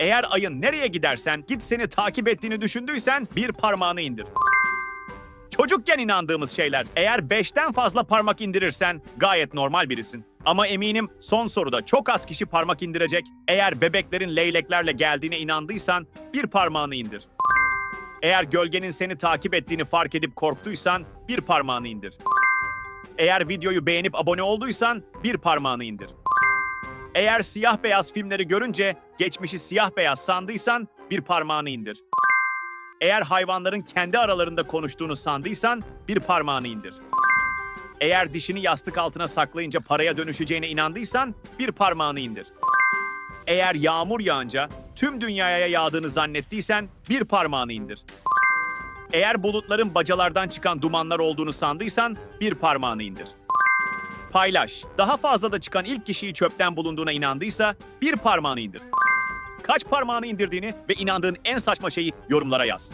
Eğer ayın nereye gidersen git seni takip ettiğini düşündüysen bir parmağını indir. Çocukken inandığımız şeyler. Eğer beşten fazla parmak indirirsen gayet normal birisin. Ama eminim son soruda çok az kişi parmak indirecek. Eğer bebeklerin leyleklerle geldiğine inandıysan bir parmağını indir. Eğer gölgenin seni takip ettiğini fark edip korktuysan bir parmağını indir. Eğer videoyu beğenip abone olduysan bir parmağını indir. Eğer siyah beyaz filmleri görünce geçmişi siyah beyaz sandıysan bir parmağını indir. Eğer hayvanların kendi aralarında konuştuğunu sandıysan bir parmağını indir. Eğer dişini yastık altına saklayınca paraya dönüşeceğine inandıysan bir parmağını indir. Eğer yağmur yağınca tüm dünyaya yağdığını zannettiysen bir parmağını indir. Eğer bulutların bacalardan çıkan dumanlar olduğunu sandıysan bir parmağını indir. Paylaş. Daha fazla da çıkan ilk kişiyi çöpten bulunduğuna inandıysa bir parmağını indir. Kaç parmağını indirdiğini ve inandığın en saçma şeyi yorumlara yaz.